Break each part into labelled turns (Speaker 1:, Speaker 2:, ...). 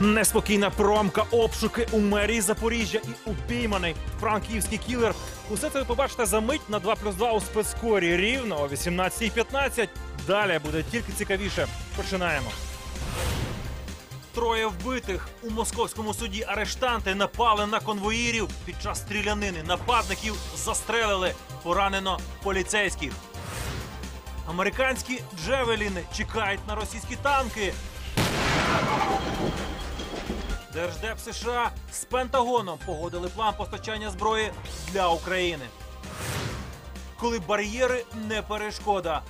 Speaker 1: Неспокійна промка, обшуки у мерії Запоріжжя і упійманий франківський кілер. Усе це ви побачите за мить на 2 плюс 2 у спецкорі рівно о 18.15. Далі буде тільки цікавіше. Починаємо. Троє вбитих у московському суді арештанти напали на конвоїрів під час стрілянини. Нападників застрелили. Поранено поліцейських. Американські джевеліни чекають на російські танки. Держдеп США з Пентагоном погодили план постачання зброї для України. Коли бар'єри не перешкода.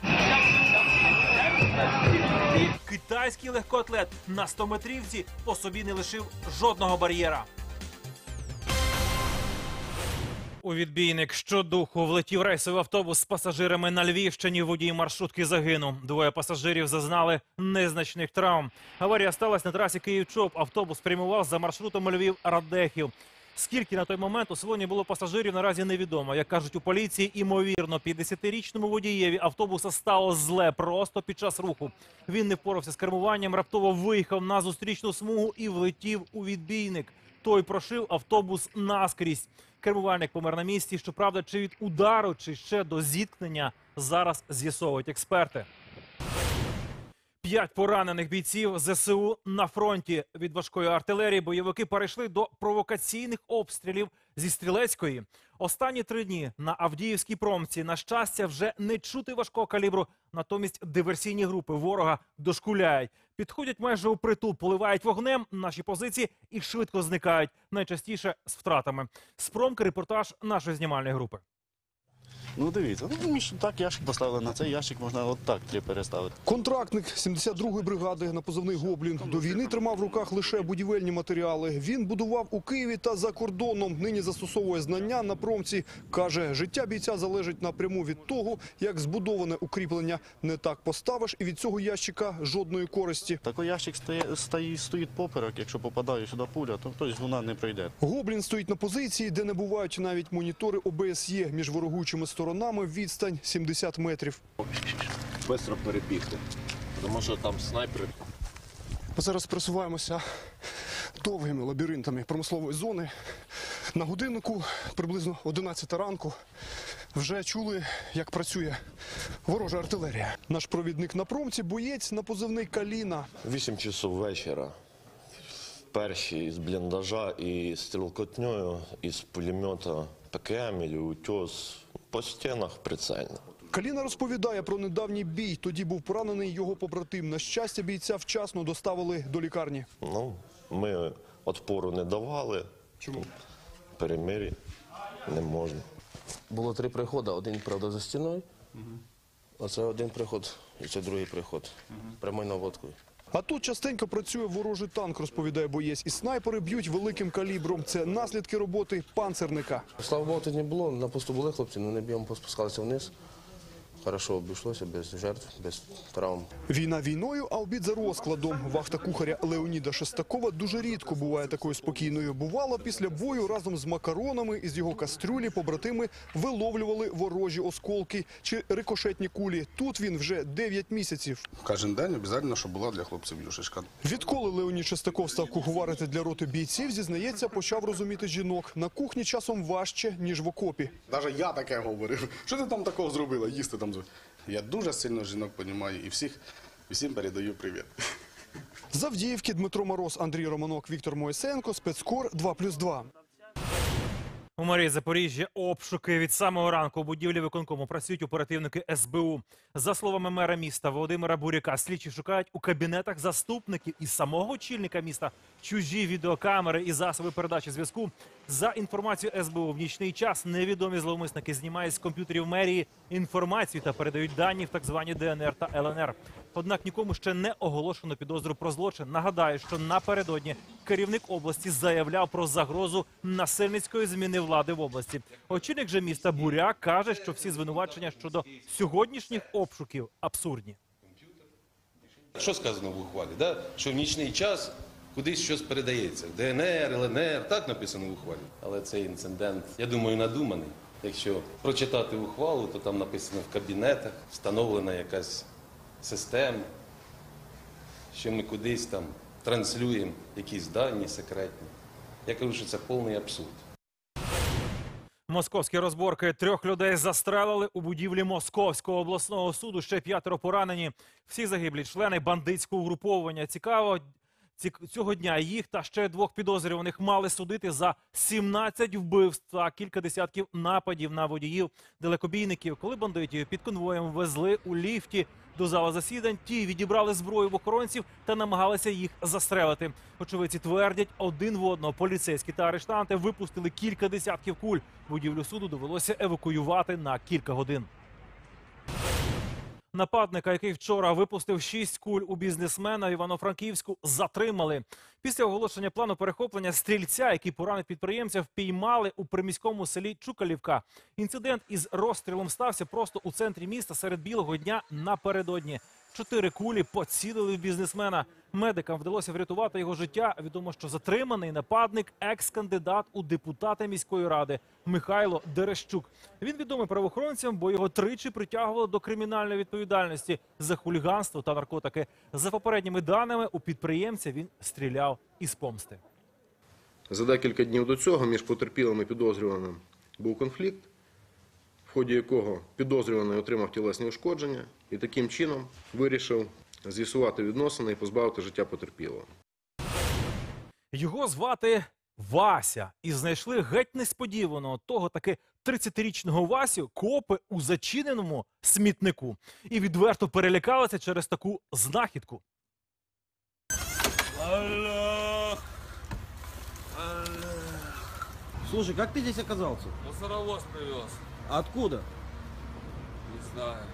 Speaker 1: Китайський легкоатлет на 100-метрівці по собі не лишив жодного бар'єра. У відбійник щодуху влетів рейсовий автобус з пасажирами на Львівщині. Водій маршрутки загинув. Двоє пасажирів зазнали незначних травм. Аварія сталася на трасі Київ-Чоп. Автобус прямував за маршрутом Львів-Радехів. Скільки на той момент у салоні було пасажирів, наразі невідомо. Як кажуть у поліції, імовірно, 50-річному водієві автобуса стало зле просто під час руху. Він не впорався з кермуванням, раптово виїхав на зустрічну смугу і влетів у відбійник. Той прошив автобус наскрізь. Кермувальник помер на місці. Щоправда, чи від удару, чи ще до зіткнення зараз з'ясовують експерти. П'ять поранених бійців ЗСУ на фронті від важкої артилерії. Бойовики перейшли до провокаційних обстрілів зі стрілецької. Останні три дні на Авдіївській промці, на щастя, вже не чути важкого калібру. Натомість диверсійні групи ворога дошкуляють, підходять майже у притул, поливають вогнем наші позиції і швидко зникають. Найчастіше з втратами. З промки репортаж нашої знімальної групи.
Speaker 2: Ну дивіться, ну ми ж так ящик поставили на цей ящик, можна от так три переставити.
Speaker 3: Контрактник 72-ї бригади на позивний Гоблін до війни тримав в руках лише будівельні матеріали. Він будував у Києві та за кордоном. Нині застосовує знання на промці. каже, життя бійця залежить напряму від того, як збудоване укріплення не так поставиш, і від цього ящика жодної користі.
Speaker 2: Такий ящик стоїть, стоїть поперек, якщо попадає сюди пуля, то тобто вона не пройде.
Speaker 3: Гоблін стоїть на позиції, де не бувають навіть монітори ОБСЄ між ворогуючими сторонами. Відстань 70 метрів.
Speaker 4: швидко перебігти. Тому що там снайпери
Speaker 3: Ми зараз просуваємося довгими лабіринтами промислової зони. На годиннику приблизно 11 ранку вже чули, як працює ворожа артилерія. Наш провідник на промці боєць на позивний Каліна.
Speaker 4: 8 часов вечора. Перші з бліндажа і стрілкотньою із пулемета ПКМ і утес по стінах прицельно.
Speaker 3: Каліна розповідає про недавній бій. Тоді був поранений його побратим. На щастя, бійця вчасно доставили до лікарні.
Speaker 4: Ну, ми отпору не давали.
Speaker 3: Чому?
Speaker 4: Перемир'я не можна.
Speaker 5: Було три приходи, один, правда, за стіною. Оце один приход, і це другий приход. Прямою наводкою.
Speaker 3: А тут частенько працює ворожий танк, розповідає боєць. І снайпери б'ють великим калібром. Це наслідки роботи панцерника.
Speaker 5: Слава Богу, тут не було. На посту були хлопці, але не б'ємо, поспускалися вниз. Хорошо обійшлося, без жертв, без травм.
Speaker 3: Війна війною, а обід за розкладом. Вахта кухаря Леоніда Шестакова дуже рідко буває такою спокійною. Бувало, після бою разом з макаронами із його кастрюлі побратими виловлювали ворожі осколки чи рикошетні кулі. Тут він вже 9 місяців.
Speaker 6: Кожен день обов'язково, щоб була для хлопців юшечка.
Speaker 3: Відколи Леонід Шестаков став куховарити для роти бійців, зізнається, почав розуміти жінок. На кухні часом важче, ніж в окопі.
Speaker 6: Навіть я таке говорив. Що ти там такого зробила? Їсти там. З- Я дуже сильно жінок розумію і всіх, всім передаю привіт.
Speaker 3: З Авдіївки Дмитро Мороз, Андрій Романок, Віктор Моїсенко, спецкор 2+,2.
Speaker 1: У мерії Запоріжжя обшуки від самого ранку у будівлі виконкому працюють оперативники СБУ. За словами мера міста Володимира Буряка, слідчі шукають у кабінетах заступників і самого очільника міста чужі відеокамери і засоби передачі зв'язку. За інформацією СБУ, в нічний час невідомі зловмисники знімають з комп'ютерів мерії інформацію та передають дані в так звані ДНР та ЛНР. Однак нікому ще не оголошено підозру про злочин. Нагадаю, що напередодні керівник області заявляв про загрозу насильницької зміни влади в області. Очільник же міста Буряк каже, що всі звинувачення щодо сьогоднішніх обшуків абсурдні.
Speaker 7: Що сказано в ухвалі? Да? Що в нічний час кудись щось передається. ДНР, ЛНР, так написано в ухвалі. Але цей інцидент, я думаю, надуманий. Якщо прочитати ухвалу, то там написано в кабінетах, встановлена якась система, що ми кудись там транслюємо якісь дані секретні. Я кажу, що це повний абсурд.
Speaker 1: Московські розборки трьох людей застрелили у будівлі Московського обласного суду. Ще п'ятеро поранені. Всі загиблі члени бандитського угруповування. Цікаво, ці- цього дня їх та ще двох підозрюваних мали судити за 17 вбивств та кілька десятків нападів на водіїв далекобійників. Коли бандитів під конвоєм везли у ліфті до зали засідань, ті відібрали зброю в охоронців та намагалися їх застрелити. Очевидці твердять, один в одного поліцейські та арештанти випустили кілька десятків куль. Будівлю суду довелося евакуювати на кілька годин. Нападника, який вчора випустив шість куль у бізнесмена в Івано-Франківську, затримали. Після оголошення плану перехоплення стрільця, який поранив підприємця, впіймали у приміському селі Чукалівка. Інцидент із розстрілом стався просто у центрі міста серед білого дня напередодні. Чотири кулі поцілили в бізнесмена. Медикам вдалося врятувати його життя. Відомо, що затриманий нападник екс-кандидат у депутати міської ради Михайло Дерещук. Він відомий правоохоронцям, бо його тричі притягували до кримінальної відповідальності за хуліганство та наркотики. За попередніми даними, у підприємця він стріляв із помсти.
Speaker 8: За декілька днів до цього між потерпілим і підозрюваним був конфлікт, ході якого підозрюваний отримав тілесні ушкодження і таким чином вирішив з'ясувати відносини і позбавити життя потерпілого.
Speaker 1: Його звати Вася, і знайшли геть несподівано того таки 30-річного Васю копи у зачиненому смітнику і відверто перелякалися через таку знахідку.
Speaker 9: Слушай, как ты здесь оказался?
Speaker 10: Мусоровоз привез.
Speaker 9: Откуда?
Speaker 10: Не знаю.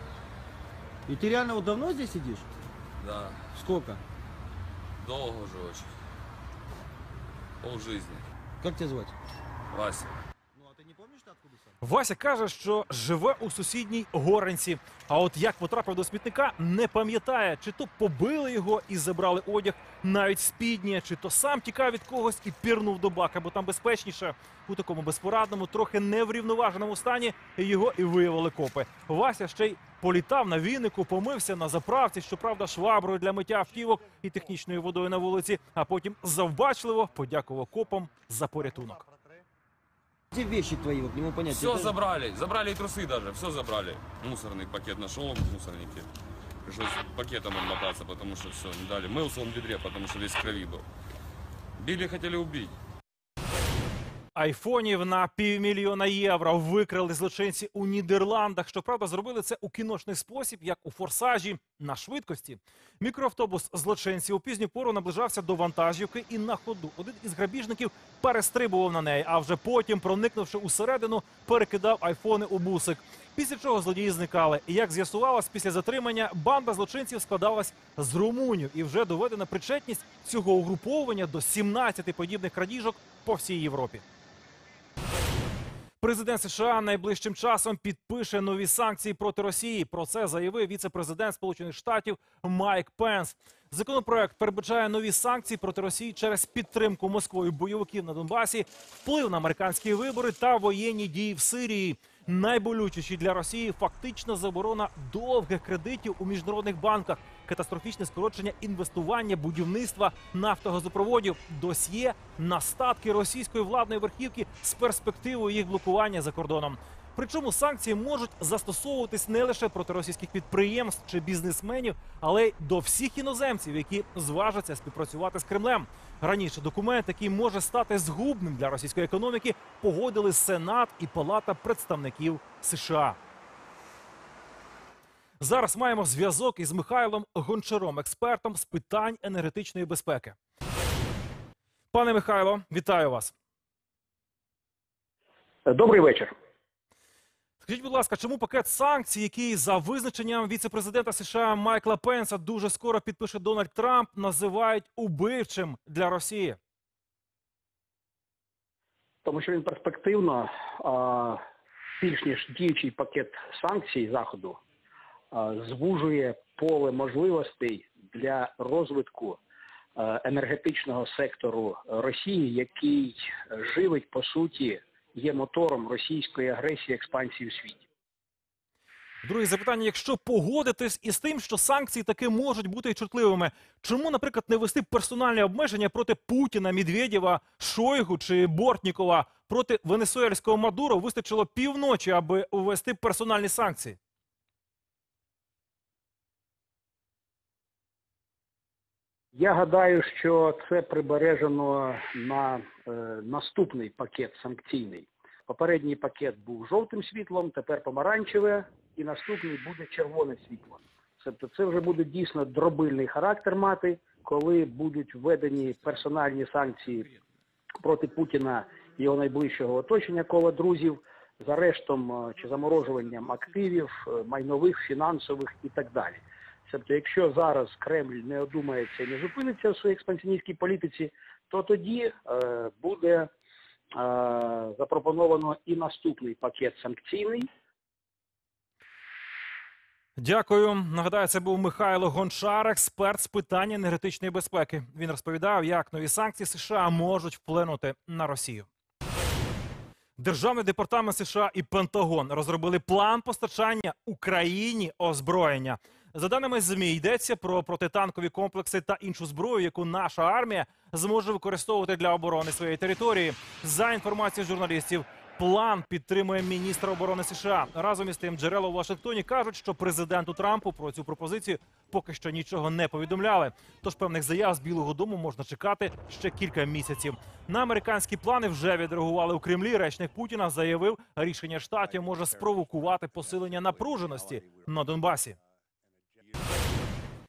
Speaker 9: И ты реально вот давно здесь сидишь?
Speaker 10: Да.
Speaker 9: Сколько?
Speaker 10: Долго уже очень. Пол жизни.
Speaker 9: Как тебя звать?
Speaker 10: Вася.
Speaker 1: Вася каже, що живе у сусідній горенці. А от як потрапив до смітника, не пам'ятає, чи то побили його і забрали одяг, навіть спідні, чи то сам тікав від когось і пірнув до бака, бо там безпечніше. У такому безпорадному, трохи неврівноваженому стані його і виявили копи. Вася ще й політав на вінику, помився на заправці, щоправда, шваброю для миття автівок і технічною водою на вулиці, а потім завбачливо подякував копам за порятунок.
Speaker 9: Где вещи твои, вот не могу понять.
Speaker 10: Все
Speaker 9: Это-
Speaker 10: забрали. Забрали и трусы даже. Все забрали. Мусорный пакет нашел в мусорнике. Пришлось пакетом отмотаться, потому что все, не дали. Мылся он в ведре, потому что весь в крови был. Били, хотели убить.
Speaker 1: Айфонів на півмільйона євро викрали злочинці у Нідерландах. Щоправда, зробили це у кіношний спосіб, як у форсажі на швидкості. Мікроавтобус злочинців у пізню пору наближався до вантажівки і на ходу один із грабіжників перестрибував на неї, а вже потім, проникнувши усередину, перекидав айфони у бусик. Після чого злодії зникали. І як з'ясувалось, після затримання банда злочинців складалась з румунів і вже доведена причетність цього угруповання до 17 подібних крадіжок по всій Європі. Президент США найближчим часом підпише нові санкції проти Росії. Про це заявив віце-президент Сполучених Штатів Майк Пенс. Законопроект передбачає нові санкції проти Росії через підтримку Москвою бойовиків на Донбасі, вплив на американські вибори та воєнні дії в Сирії. Найболючіші для Росії фактична заборона довгих кредитів у міжнародних банках, катастрофічне скорочення інвестування, будівництва нафтогазопроводів, досьє на статки російської владної верхівки з перспективою їх блокування за кордоном. Причому санкції можуть застосовуватись не лише проти російських підприємств чи бізнесменів, але й до всіх іноземців, які зважаться співпрацювати з Кремлем. Раніше документ, який може стати згубним для російської економіки, погодили Сенат і Палата представників США. Зараз маємо зв'язок із Михайлом Гончаром, експертом з питань енергетичної безпеки. Пане Михайло, вітаю вас.
Speaker 11: Добрий вечір.
Speaker 1: Скажіть, будь ласка, чому пакет санкцій, який за визначенням віце-президента США Майкла Пенса дуже скоро підпише Дональд Трамп, називають убивчим для Росії?
Speaker 11: Тому що він перспективно а, більш ніж діючий пакет санкцій заходу звужує поле можливостей для розвитку енергетичного сектору Росії, який живить по суті є мотором російської агресії експансії у світі.
Speaker 1: Друге запитання: якщо погодитись із тим, що санкції таки можуть бути чутливими, чому, наприклад, не ввести персональні обмеження проти Путіна, Медведєва, Шойгу чи Бортнікова проти венесуельського Мадуро вистачило півночі, аби ввести персональні санкції?
Speaker 11: Я гадаю, що це прибережено на е, наступний пакет санкційний. Попередній пакет був жовтим світлом, тепер помаранчеве, і наступний буде червоне світло. Тобто це вже буде дійсно дробильний характер мати, коли будуть введені персональні санкції проти Путіна і його найближчого оточення кола друзів з арештом е, чи заморожуванням активів, е, майнових, фінансових і так далі. Тобто, якщо зараз Кремль не одумається і не зупиниться в своїй експансіоністській політиці, то тоді е, буде е, запропоновано і наступний пакет санкційний,
Speaker 1: Дякую. Нагадаю, це був Михайло Гончар, експерт з питань енергетичної безпеки. Він розповідав, як нові санкції США можуть вплинути на Росію. Державний департамент США і Пентагон розробили план постачання Україні озброєння. За даними ЗМІ, йдеться про протитанкові комплекси та іншу зброю, яку наша армія зможе використовувати для оборони своєї території. За інформацією журналістів, план підтримує міністр оборони США. Разом із тим, джерела у Вашингтоні кажуть, що президенту Трампу про цю пропозицію поки що нічого не повідомляли. Тож певних заяв з Білого Дому можна чекати ще кілька місяців. На американські плани вже відреагували у Кремлі. Речник Путіна заявив, рішення штатів може спровокувати посилення напруженості на Донбасі.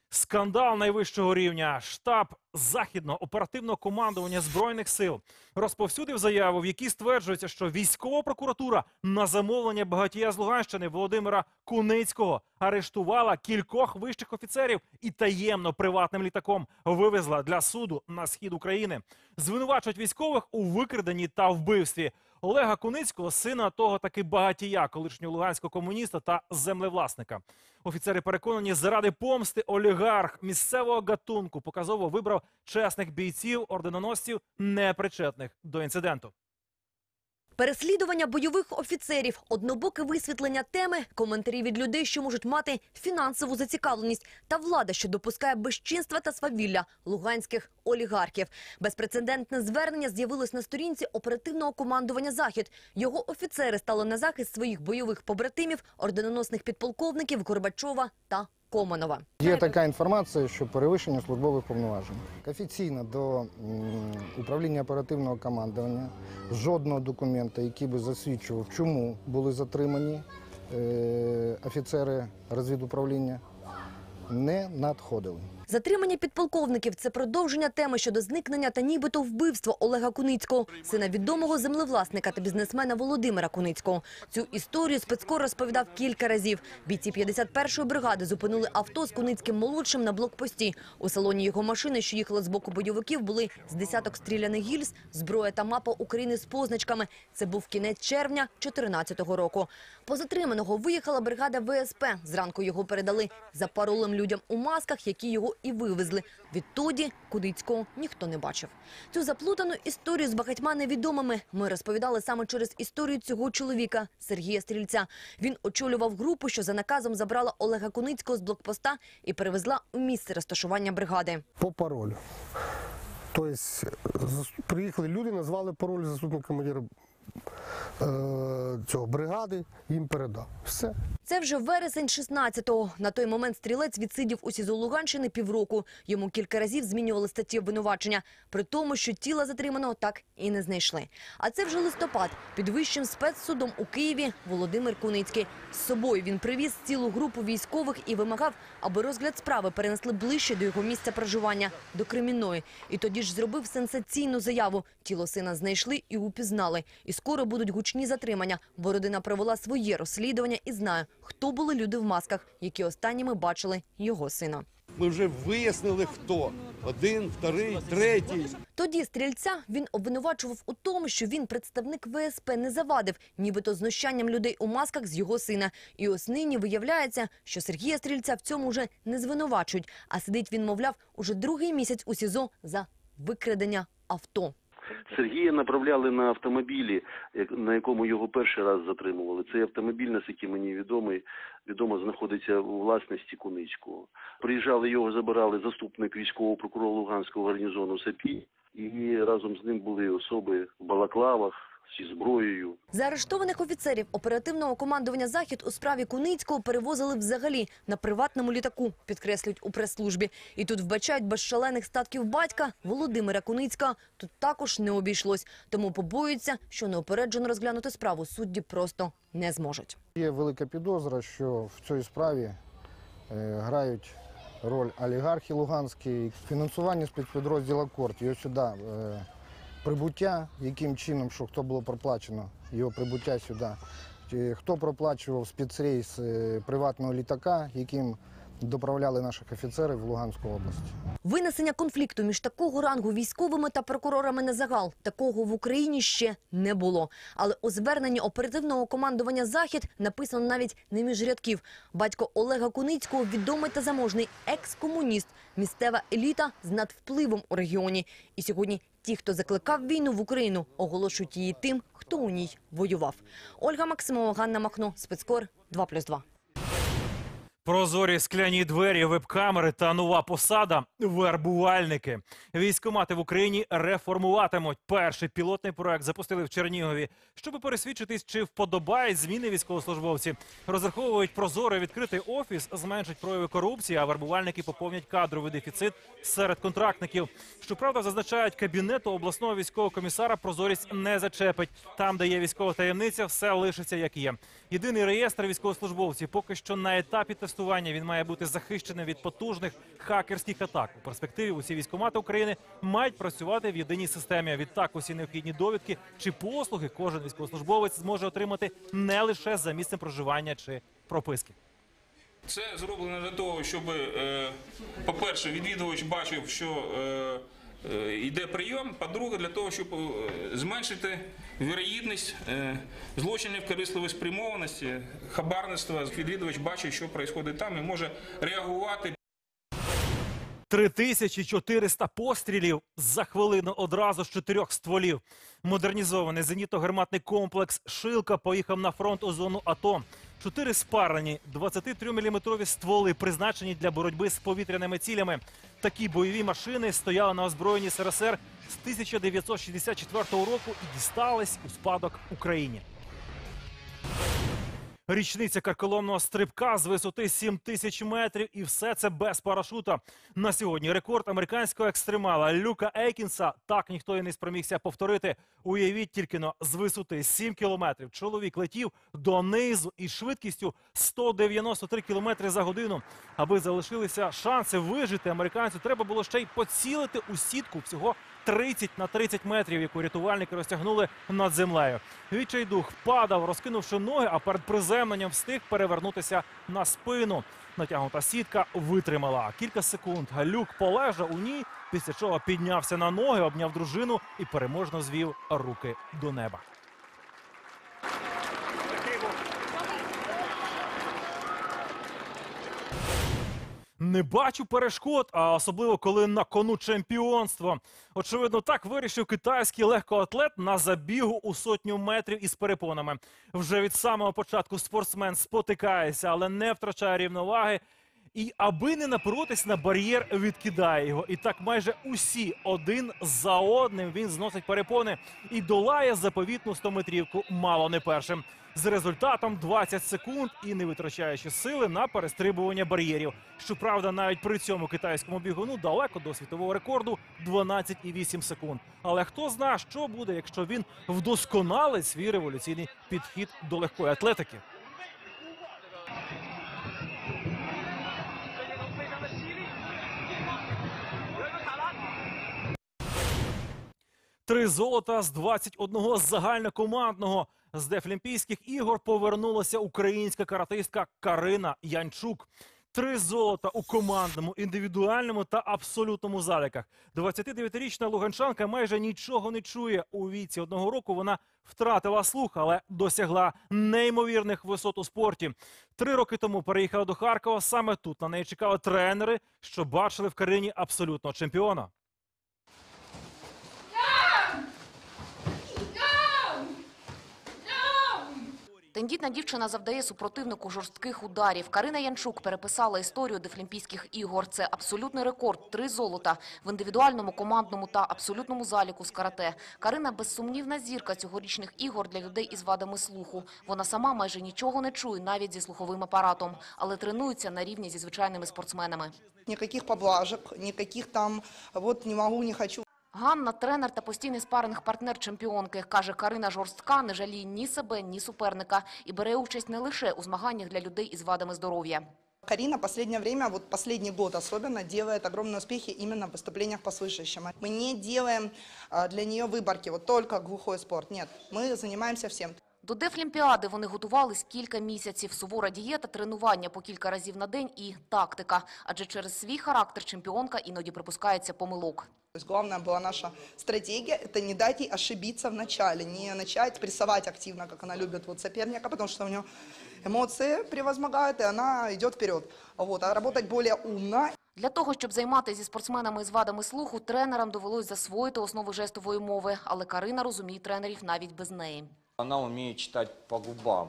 Speaker 1: Скандал найвищого рівня. Штаб західного оперативного командування збройних сил розповсюдив заяву, в якій стверджується, що військова прокуратура на замовлення багатія з Луганщини Володимира Куницького арештувала кількох вищих офіцерів і таємно приватним літаком вивезла для суду на схід України. Звинувачують військових у викраденні та вбивстві. Олега Куницького, сина того таки багатія, колишнього луганського комуніста та землевласника. Офіцери переконані, заради помсти олігарх місцевого гатунку показово вибрав чесних бійців, орденоносців, непричетних до інциденту.
Speaker 12: Переслідування бойових офіцерів, однобоке висвітлення теми, коментарі від людей, що можуть мати фінансову зацікавленість, та влада, що допускає безчинства та свавілля луганських олігархів. Безпрецедентне звернення з'явилось на сторінці оперативного командування Захід. Його офіцери стали на захист своїх бойових побратимів, орденоносних підполковників Горбачова та Команова.
Speaker 13: Є така інформація, що перевищення службових повноважень. Офіційно до управління оперативного командування жодного документа, який би засвідчував, чому були затримані е, офіцери розвідуправління, не надходили.
Speaker 12: Затримання підполковників – це продовження теми щодо зникнення та нібито вбивства Олега Куницького, сина відомого землевласника та бізнесмена Володимира Куницького. Цю історію спецкор розповідав кілька разів. Бійці 51-ї бригади зупинили авто з Куницьким молодшим на блокпості. У салоні його машини, що їхала з боку бойовиків, були з десяток стріляних гільз, зброя та мапа України з позначками. Це був кінець червня 14-го року. По затриманого виїхала бригада ВСП. Зранку його передали запаролим людям у масках, які його і вивезли. Відтоді Кудицького ніхто не бачив. Цю заплутану історію з багатьма невідомими ми розповідали саме через історію цього чоловіка Сергія Стрільця. Він очолював групу, що за наказом забрала Олега Куницького з блокпоста і перевезла у місце розташування бригади.
Speaker 14: по паролю. Тобто приїхали люди, назвали пароль заступник командира цього бригади, їм передав. Все.
Speaker 12: Це вже вересень 16-го. На той момент стрілець відсидів у СІЗО Луганщини півроку. Йому кілька разів змінювали статті обвинувачення, при тому, що тіла затриманого так і не знайшли. А це вже листопад. Під вищим спецсудом у Києві Володимир Куницький. З собою він привіз цілу групу військових і вимагав, аби розгляд справи перенесли ближче до його місця проживання, до Кремінної. І тоді ж зробив сенсаційну заяву. Тіло сина знайшли і упізнали. І скоро будуть гучні затримання, бо родина провела своє розслідування і знає, хто були люди в масках, які останніми бачили його сина.
Speaker 15: Ми вже вияснили, хто. Один, вторий, третій.
Speaker 12: Тоді стрільця він обвинувачував у тому, що він представник ВСП не завадив, нібито знущанням людей у масках з його сина. І ось нині виявляється, що Сергія Стрільця в цьому вже не звинувачують, а сидить він, мовляв, уже другий місяць у СІЗО за викрадення авто.
Speaker 16: Сергія направляли на автомобілі, на якому його перший раз затримували. Цей автомобіль, наскільки мені відомий, відомо знаходиться у власності Куницького. Приїжджали його, забирали заступник військового прокурора Луганського гарнізону САПІ, і разом з ним були особи в балаклавах зі зброєю.
Speaker 12: Заарештованих офіцерів оперативного командування «Захід» у справі Куницького перевозили взагалі на приватному літаку, підкреслюють у прес-службі. І тут вбачають без шалених статків батька Володимира Куницька. Тут також не обійшлось. Тому побоюються, що неупереджено розглянути справу судді просто не зможуть.
Speaker 13: Є велика підозра, що в цій справі е, грають роль олігархи луганські, фінансування спецпідрозділу «Корт». Його сюди е, прибуття, яким чином, що хто було проплачено, його прибуття сюди, хто проплачував спецрейс е, приватного літака, яким доправляли наших офіцерів в Луганську область.
Speaker 12: Винесення конфлікту між такого рангу військовими та прокурорами на загал такого в Україні ще не було. Але у зверненні оперативного командування Захід написано навіть не між рядків. Батько Олега Куницького відомий та заможний екс-комуніст, місцева еліта з надвпливом у регіоні. І сьогодні ті, хто закликав війну в Україну, оголошують її тим, хто у ній воював. Ольга Максимова, Ганна Махно, спецкор 2+,2.
Speaker 1: Прозорі скляні двері, веб-камери та нова посада вербувальники. Військомати в Україні реформуватимуть. Перший пілотний проект запустили в Чернігові, щоб пересвідчитись, чи вподобають зміни військовослужбовці. Розраховують прозорий відкритий офіс, зменшить прояви корупції, а вербувальники поповнять кадровий дефіцит серед контрактників. Щоправда, зазначають, кабінету обласного військового комісара прозорість не зачепить. Там, де є військова таємниця, все лишиться як є. Єдиний реєстр військовослужбовців поки що на етапі тестування він має бути захищений від потужних хакерських атак. У перспективі усі військомати України мають працювати в єдиній системі. Відтак усі необхідні довідки чи послуги кожен військовослужбовець зможе отримати не лише за місцем проживання чи прописки.
Speaker 17: Це зроблено для того, щоб, е, по-перше, відвідувач бачив, що е, йде прийом. По-друге, для того, щоб е, зменшити вірогідність е, злочинів корисливої спрямованості, хабарництва. Відвідувач бачить, що відбувається там, і може реагувати
Speaker 1: 3400 пострілів за хвилину одразу з чотирьох стволів. Модернізований зенітно-гарматний комплекс Шилка поїхав на фронт у зону АТО. Чотири спарені 23-мм стволи, призначені для боротьби з повітряними цілями. Такі бойові машини стояли на озброєнні СРСР з 1964 року і дістались у спадок Україні. Річниця карколомного стрибка з висоти 7 тисяч метрів, і все це без парашута. На сьогодні рекорд американського екстремала Люка Ейкінса так ніхто і не спромігся повторити. Уявіть тільки но з висоти 7 кілометрів. Чоловік летів донизу із швидкістю 193 кілометри за годину. Аби залишилися шанси вижити американцю, треба було ще й поцілити у сітку всього 30 на 30 метрів, яку рятувальники розтягнули над землею. Відчайдух падав, розкинувши ноги, а перед приземленням встиг перевернутися на спину. Натягнута сітка витримала. Кілька секунд Люк полежав у ній, після чого піднявся на ноги, обняв дружину і переможно звів руки до неба. Не бачу перешкод, а особливо коли на кону чемпіонство. Очевидно, так вирішив китайський легкоатлет на забігу у сотню метрів із перепонами. Вже від самого початку спортсмен спотикається, але не втрачає рівноваги. І аби не напоротись на бар'єр, відкидає його. І так майже усі один за одним він зносить перепони і долає заповітну 100-метрівку мало не першим. З результатом 20 секунд і не витрачаючи сили на перестрибування бар'єрів. Щоправда, навіть при цьому китайському бігуну далеко до світового рекорду 12,8 секунд. Але хто зна, що буде, якщо він вдосконалить свій революційний підхід до легкої атлетики. Три золота з 21 загальнокомандного. З Дефлімпійських ігор повернулася українська каратистка Карина Янчук. Три золота у командному, індивідуальному та абсолютному заліках. 29-річна луганчанка майже нічого не чує. У віці одного року вона втратила слух, але досягла неймовірних висот у спорті. Три роки тому переїхала до Харкова. Саме тут на неї чекали тренери, що бачили в Карині абсолютного чемпіона.
Speaker 18: Тендітна дівчина завдає супротивнику жорстких ударів. Карина Янчук переписала історію Дефлімпійських ігор. Це абсолютний рекорд – три золота в індивідуальному, командному та абсолютному заліку з карате. Карина – безсумнівна зірка цьогорічних ігор для людей із вадами слуху. Вона сама майже нічого не чує, навіть зі слуховим апаратом, але тренується на рівні зі звичайними спортсменами.
Speaker 19: Никаких поблажек, никаких там вот не могу, не хочу.
Speaker 18: Ганна – тренер та постійний спаринг-партнер чемпіонки. Каже, Карина жорстка, не жаліє ні себе, ні суперника. І бере участь не лише у змаганнях для людей із вадами здоров'я.
Speaker 19: Карина последнее время, вот последний год особенно, делает огромные успехи именно в выступлениях по слышащим. Мы не делаем а, для нее выборки, вот только глухой спорт. Нет, мы занимаемся всем.
Speaker 18: До Дефлімпіади вони готувались кілька місяців. Сувора дієта, тренування по кілька разів на день і тактика. Адже через свій характер чемпіонка іноді припускається помилок.
Speaker 19: То есть главная была наша стратегия, это не дать ей ошибиться в начале, не начать прессовать активно, как она любит вот соперника, потому что у нее эмоции превозмогают, и она идет вперед. Вот, а работать более умно
Speaker 18: Для того, щоб займатися зі спортсменами із вадами слуху, тренерам довелось засвоїти основи жестової мови. Але Карина розуміє тренерів навіть без неї.
Speaker 20: Она умеет читать по губам.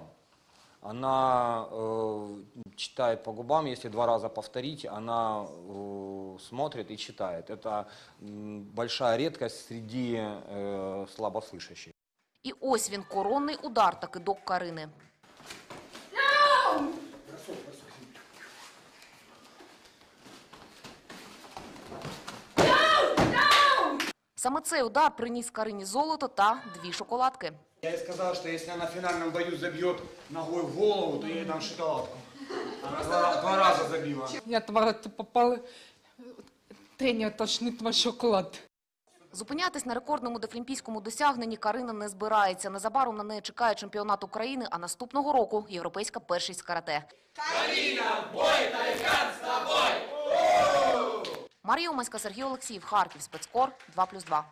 Speaker 20: Она э, читает по губам, если два раза повторить, она э, смотрит и читает. Это м, большая редкость среди э, слабослышащих.
Speaker 18: І ось він, коронний удар та кидок Карини. Саме цей удар приніс Карині золото та дві шоколадки.
Speaker 21: Я ей сказал, что если она в финальном бою забьет ногой в голову, то я ей дам шоколадку. Она два, два раза забила.
Speaker 22: Я два попали. Теня тошнит ваш шоколад.
Speaker 18: Зупинятись на рекордному дефлімпійському досягненні Карина не збирається. Незабаром на неї чекає чемпіонат України, а наступного року – європейська першість з карате.
Speaker 23: Карина, бой, тайкан с тобой!
Speaker 18: Марія Уманська, Сергій Олексіїв, Харків, спецкор 2+,2.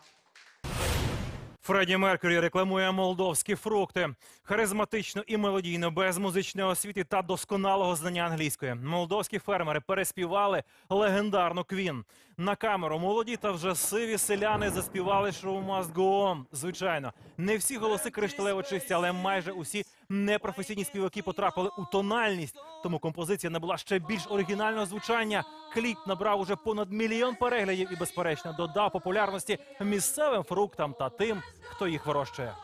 Speaker 1: Фредді Меркюрі рекламує молдовські фрукти. Харизматично і мелодійно, без музичної освіти та досконалого знання англійської. Молдовські фермери переспівали легендарну квін. На камеру молоді та вже сиві селяни заспівали «Show must go on». Звичайно, не всі голоси кришталево чисті, але майже усі непрофесійні співаки потрапили у тональність. Тому композиція набула ще більш оригінального звучання. Кліп набрав уже понад мільйон переглядів і, безперечно, додав популярності місцевим фруктам та тим, хто їх вирощує.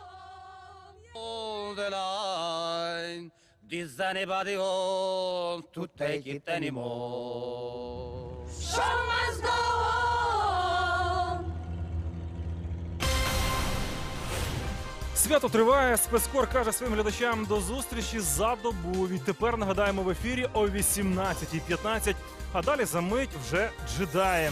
Speaker 23: Does anybody want to take it anymore? Show must go on.
Speaker 1: Свято триває. Спецкор каже своїм глядачам до зустрічі за добу. Відтепер нагадаємо в ефірі о 18.15. А далі за мить вже джедаї.